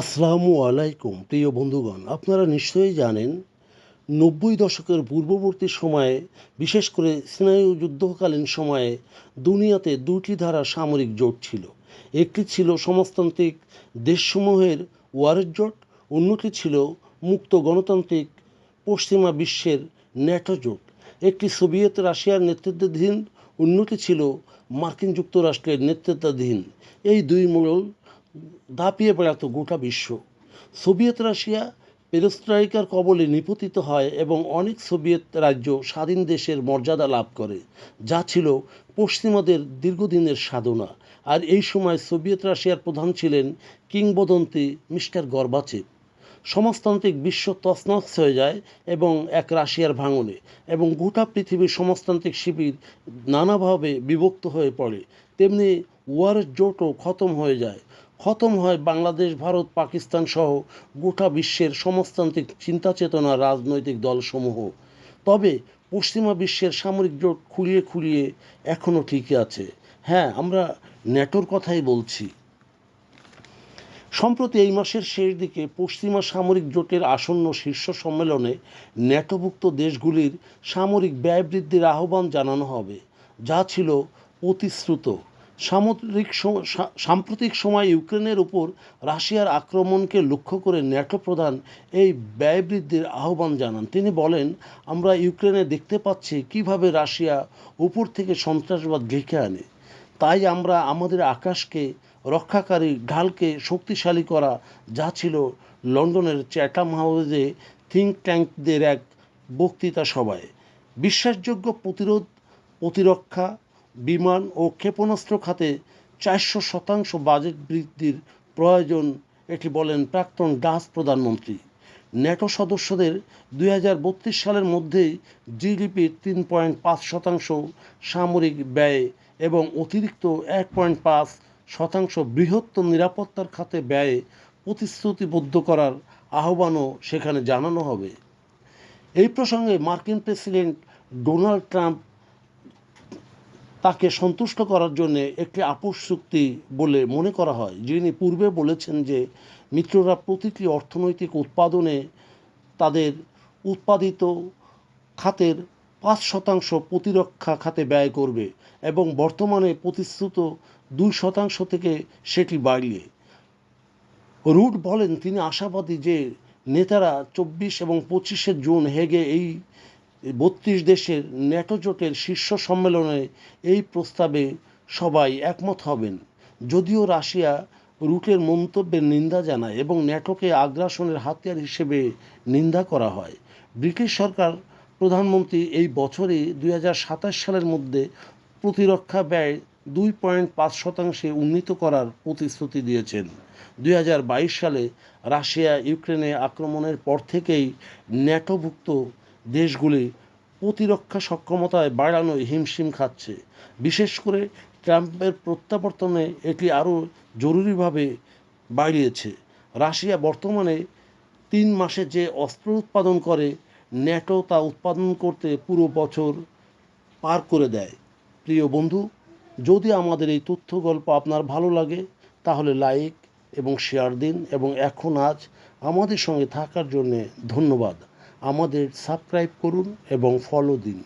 আসসালামু আলাইকুম, প্রিয় বন্ধুগণ। আপনারা নিশ্চয়ই জানেন, নব্বই দশকের পূর্ববর্তী সময়ে, বিশেষ করে স্নায়ু যুদ্ধকালীন সময়ে, দুনিয়াতে দুটি ধারা সামরিক জোট ছিল। একটি ছিল সমাজতান্ত্রিক দেশসমূহের ওয়ারের জোট, অন্যটি ছিল মুক্ত গণতান্ত্রিক পশ্চিমা বিশ্বের ন্যাটো জোট। একটি সোভিয়েত রাশিয়ার নেতৃত্বাধীন, অন্যটি ছিল মার্কিন যুক্তরাষ্ট্রের নেতৃত্বাধীন। এই দুই মূল দাপিয়ে বেড়াতো গোটা বিশ্ব। সোভিয়েত রাশিয়া পেরোস্ট্রাইকার কবলে নিপতিত হয় এবং অনেক সোভিয়েত রাজ্য স্বাধীন দেশের মর্যাদা লাভ করে, যা ছিল পশ্চিমাদের দীর্ঘদিনের সাধনা। আর এই সময় সোভিয়েত রাশিয়ার প্রধান ছিলেন কিংবদন্তি মিস্টার গর্বাচেভ। সমাজতান্ত্রিক বিশ্ব তছনছ হয়ে যায় এবং এক রাশিয়ার ভাঙনে এবং গোটা পৃথিবীর সমাজতান্ত্রিক শিবির নানাভাবে বিভক্ত হয়ে পড়ে। তেমনি ওয়ার জোটও খতম হয়ে যায়। খতম হয় বাংলাদেশ, ভারত, পাকিস্তান সহ গোটা বিশ্বের সমাজতান্ত্রিক চিন্তা চেতনা রাজনৈতিক দলসমূহ। তবে পশ্চিমা বিশ্বের সামরিক জোট খুলিয়ে খুলিয়ে এখনও ঠিকই আছে। হ্যাঁ আমরা ন্যাটোর কথাই বলছি। সম্প্রতি এই মাসের শেষ দিকে পশ্চিমা সামরিক জোটের আসন্ন শীর্ষ সম্মেলনে ন্যাটোভুক্ত দেশগুলির সামরিক ব্যয় বৃদ্ধির আহ্বান জানানো হবে, যা ছিল প্রতিশ্রুত সামরিক সম- সা- সাম্প্রতিক সময় ইউক্রেনের উপর রাশিয়ার আক্রমণকে লক্ষ্য করে ন্যাটো প্রধান এই ব্যয় বৃদ্ধির আহ্বান জানান। তিনি বলেন, আমরা ইউক্রেনে দেখতে পাচ্ছি কীভাবে রাশিয়া উপর থেকে সন্ত্রাসবাদ ঢেকে আনে। তাই আমরা আমাদের আকাশকে, রক্ষাকারী ঢালকে শক্তিশালী করা যা ছিল লন্ডনের চ্যাটাম হাউসে থিঙ্ক ট্যাঙ্কদের এক বক্তৃতা সভায়। বিশ্বাসযোগ্য প্রতিরোধ, প্রতিরক্ষা বিমান ও ক্ষেপণাস্ত্র খাতে চারশো শতাংশ বাজেট বৃদ্ধির প্রয়োজন, এটি বলেন প্রাক্তন ডাচ প্রধানমন্ত্রী। ন্যাটো সদস্যদের দুই হাজার বত্রিশ সালের মধ্যেই জিডিপির তিন পয়েন্ট পাঁচ শতাংশ সামরিক ব্যয় এবং অতিরিক্ত এক পয়েন্ট পাঁচ শতাংশ বৃহত্তর নিরাপত্তার খাতে ব্যয়ে প্রতিশ্রুতিবদ্ধ করার আহ্বানও সেখানে জানানো হবে। এই প্রসঙ্গে মার্কিন প্রেসিডেন্ট ডোনাল্ড ট্রাম্প তাকে সন্তুষ্ট করার জন্য একটি আপোষ চুক্তি বলে মনে করা হয়, যিনি পূর্বে বলেছেন যে মিত্ররা প্রতিটি অর্থনৈতিক উৎপাদনে তাদের উৎপাদিত খাতের পাঁচ শতাংশ প্রতিরক্ষা খাতে ব্যয় করবে এবং বর্তমানে প্রতিশ্রুত দুই শতাংশ থেকে সেটি বাড়িয়ে। রুট বলেন, তিনি আশাবাদী যে নেতারা চব্বিশ এবং পঁচিশে জুন হেগে এই বত্রিশ দেশের ন্যাটো জোটের শীর্ষ সম্মেলনে এই প্রস্তাবে সবাই একমত হবেন। যদিও রাশিয়া রুটের মন্তব্যের নিন্দা জানায় এবং ন্যাটোকে আগ্রাসনের হাতিয়ার হিসেবে নিন্দা করা হয়। ব্রিটিশ সরকার, প্রধানমন্ত্রী এই বছরই দুই সালের মধ্যে প্রতিরক্ষা ব্যয় দুই পয়েন্ট পাঁচ শতাংশে উন্নীত করার প্রতিশ্রুতি দিয়েছেন। দুই হাজার বাইশ সালে রাশিয়া ইউক্রেনে আক্রমণের পর থেকেই ন্যাটোভুক্ত দেশগুলি প্রতিরক্ষা সক্ষমতায় বাড়ানোয় হিমশিম খাচ্ছে। বিশেষ করে ট্রাম্পের প্রত্যাবর্তনে এটি আরও জরুরিভাবে বাড়িয়েছে। রাশিয়া বর্তমানে তিন মাসে যে অস্ত্র উৎপাদন করে, ন্যাটো তা উৎপাদন করতে পুরো বছর পার করে দেয়। প্রিয় বন্ধু, যদি আমাদের এই তথ্য গল্প আপনার ভালো লাগে, তাহলে লাইক এবং শেয়ার দিন এবং এখন আজ আমাদের সঙ্গে থাকার জন্যে ধন্যবাদ। আমাদের সাবস্ক্রাইব করুন এবং ফলো দিন।